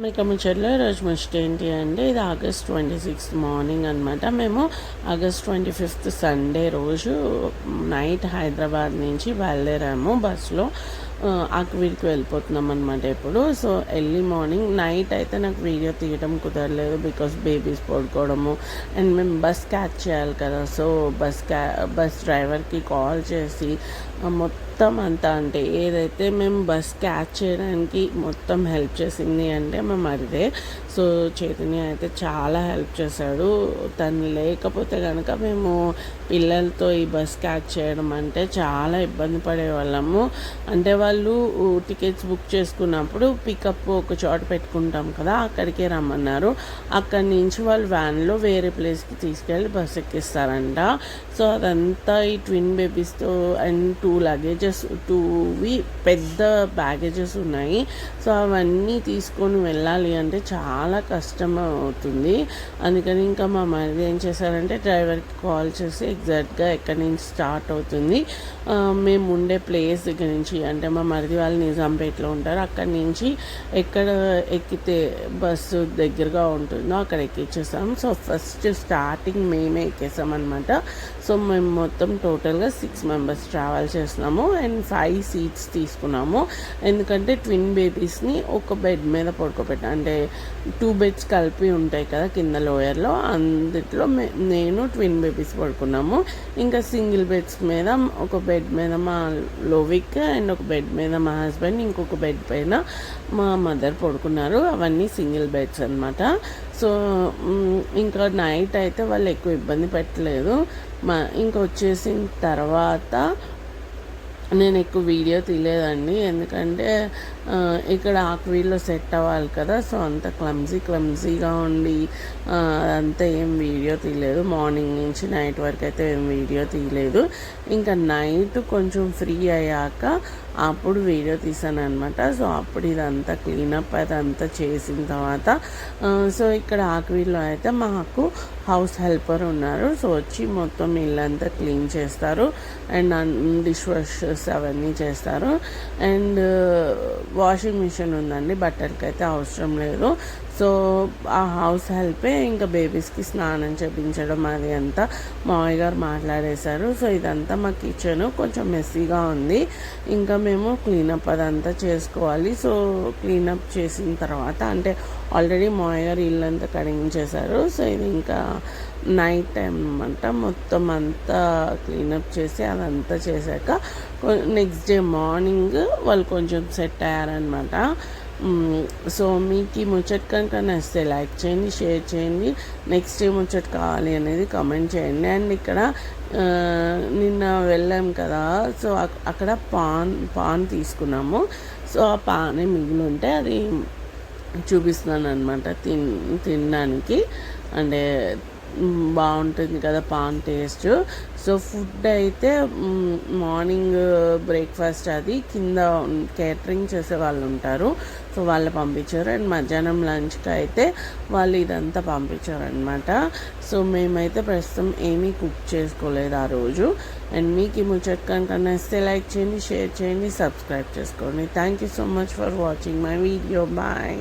మీకు ముచ్చట్లో ఈరోజు ముచ్చట ఏంటి అంటే ఇది ఆగస్ట్ ట్వంటీ సిక్స్త్ మార్నింగ్ అనమాట మేము ఆగస్ట్ ట్వంటీ ఫిఫ్త్ సండే రోజు నైట్ హైదరాబాద్ నుంచి బయలుదేరాము బస్సులో. ఆకువీడికి వెళ్ళిపోతున్నాం అనమాట ఇప్పుడు సో ఎర్లీ మార్నింగ్ నైట్ అయితే నాకు వీడియో తీయడం కుదరలేదు బికాస్ బేబీస్ పడుకోవడము అండ్ మేము బస్ క్యాచ్ చేయాలి కదా. సో బస్ క్యా బస్ డ్రైవర్కి కాల్ చేసి మొత్తం అంతా అంటే ఏదైతే మేము బస్ క్యాచ్ చేయడానికి మొత్తం హెల్ప్ చేసింది అంటే మేము అడిదే సో చైతన్య అయితే చాలా హెల్ప్ చేశాడు. తను లేకపోతే కనుక మేము పిల్లలతో ఈ బస్ క్యాచ్ చేయడం అంటే చాలా ఇబ్బంది పడేవాళ్ళము. అంటే వాళ్ళు టికెట్స్ బుక్ చేసుకున్నప్పుడు పికప్ ఒక చోట పెట్టుకుంటాం కదా అక్కడికే రమ్మన్నారు. అక్కడి నుంచి వాళ్ళు వ్యాన్లో వేరే ప్లేస్కి తీసుకెళ్ళి బస్ ఎక్కిస్తారంట. సో అదంతా ఈ ట్విన్ బేబీస్తో అండ్ టూ టూ లగేజెస్ టూవి పెద్ద బ్యాగేజెస్ ఉన్నాయి. సో అవన్నీ తీసుకొని వెళ్ళాలి అంటే చాలా కష్టం అవుతుంది. అందుకని ఇంకా మా మరిది ఏం చేశారంటే డ్రైవర్కి కాల్ చేసి ఎగ్జాక్ట్గా ఎక్కడి నుంచి స్టార్ట్ అవుతుంది. మేము ఉండే ప్లేస్ దగ్గర నుంచి అంటే మా మరిది వాళ్ళు నిజాంపేటలో ఉంటారు. అక్కడి నుంచి ఎక్కడ ఎక్కితే బస్సు దగ్గరగా ఉంటుందో అక్కడ ఎక్కించేసాం సో ఫస్ట్ స్టార్టింగ్ మేమే ఎక్కేసాం అనమాట సో మేము మొత్తం టోటల్గా సిక్స్ మెంబర్స్ ట్రావెల్ చేస్తున్నాము. అండ్ ఫైవ్ సీట్స్ తీసుకున్నాము. ఎందుకంటే ట్విన్ బేబీస్ని ఒక బెడ్ మీద పడుకోబెట్ట అంటే టూ బెడ్స్ కలిపి ఉంటాయి కదా కింద లోయర్లో అందులో మే- నేను ట్విన్ బేబీస్ పడుకున్నాము. ఇంకా సింగిల్ బెడ్స్ మీద ఒక బెడ్ మీద మా లోవిక్ అండ్ ఒక బెడ్ మీద మా హస్బెండ్ ఇంకొక బెడ్ పైన మా మదర్ పడుకున్నారు. అవన్నీ సింగిల్ బెడ్స్ అనమాట సో ఇంకా నైట్ అయితే వాళ్ళు ఎక్కువ ఇబ్బంది పెట్టలేదు. మా ఇంకా వచ్చేసిన తర్వాత నేను ఎక్కువ వీడియో తీయలేదండి. ఎందుకంటే ఇక్కడ ఆక్వీల్లో సెట్ అవ్వాలి కదా సో అంత క్లమ్జీ క్లమ్జీగా ఉండి అంతా ఏం వీడియో తీయలేదు. మార్నింగ్ నుంచి నైట్ వరకు అయితే ఏం వీడియో తీయలేదు. ఇంకా నైట్ కొంచెం ఫ్రీ అయ్యాక అప్పుడు వీడియో తీసాను అనమాట సో అప్పుడు ఇదంతా క్లీనప్ అదంతా చేసిన తర్వాత సో ఇక్కడ ఆక్వీల్లో అయితే మాకు హౌస్ హెల్పర్ ఉన్నారు. సో వచ్చి మొత్తం ఇల్లంతా క్లీన్ చేస్తారు. అండ్ డిష్ వాషెస్ అవన్నీ చేస్తారు. అండ్ uh, వాషింగ్ మిషన్ ఉందండి. బట్టలకి అయితే అవసరం లేదు. సో ఆ హౌస్ హెల్పే ఇంకా బేబీస్కి స్నానం చేపించడం అది అంతా మామయ్య గారు మాట్లాడేశారు. సో ఇదంతా మా కిచెన్ కొంచెం మెస్సీగా ఉంది. ఇంకా మేము క్లీనప్ అదంతా చేసుకోవాలి. సో క్లీనప్ చేసిన తర్వాత అంటే ఆల్రెడీ మామయ్య గారు ఇల్లంతా కడిగించేశారు సో ఇది ఇంకా నైట్ టైం అనమాట మొత్తం అంతా క్లీనప్ చేసి అదంతా చేశాక నెక్స్ట్ డే మార్నింగ్ వాళ్ళు కొంచెం సెట్ అయ్యారనమాట సో మీకు ఈ ముచ్చట కనుక నచ్చితే లైక్ చేయండి షేర్ చేయండి. నెక్స్ట్ ఏ ముచ్చట కావాలి అనేది కామెంట్ చేయండి. అండ్ ఇక్కడ నిన్న వెళ్ళాం కదా. సో అక్కడ పాన్ పాన్ తీసుకున్నాము. సో ఆ పానే మిగిలి ఉంటే అది చూపిస్తున్నాను అనమాట తిన్ తినడానికి. అంటే బాగుంటుంది కదా పాన్ టేస్ట్. సో ఫుడ్ అయితే మార్నింగ్ బ్రేక్ఫాస్ట్ అది కింద కేటరింగ్ చేసే వాళ్ళు ఉంటారు. సో వాళ్ళు పంపించారు. అండ్ మధ్యాహ్నం లంచ్కి అయితే వాళ్ళు ఇదంతా పంపించారు అనమాట సో మేమైతే ప్రస్తుతం ఏమీ కుక్ చేసుకోలేదు ఆ రోజు. అండ్ మీకు ఈ ముచ్చట కనుక నచ్చితే లైక్ చేయండి షేర్ చేయండి సబ్స్క్రైబ్ చేసుకోండి. Thank you so much for watching my video. Bye.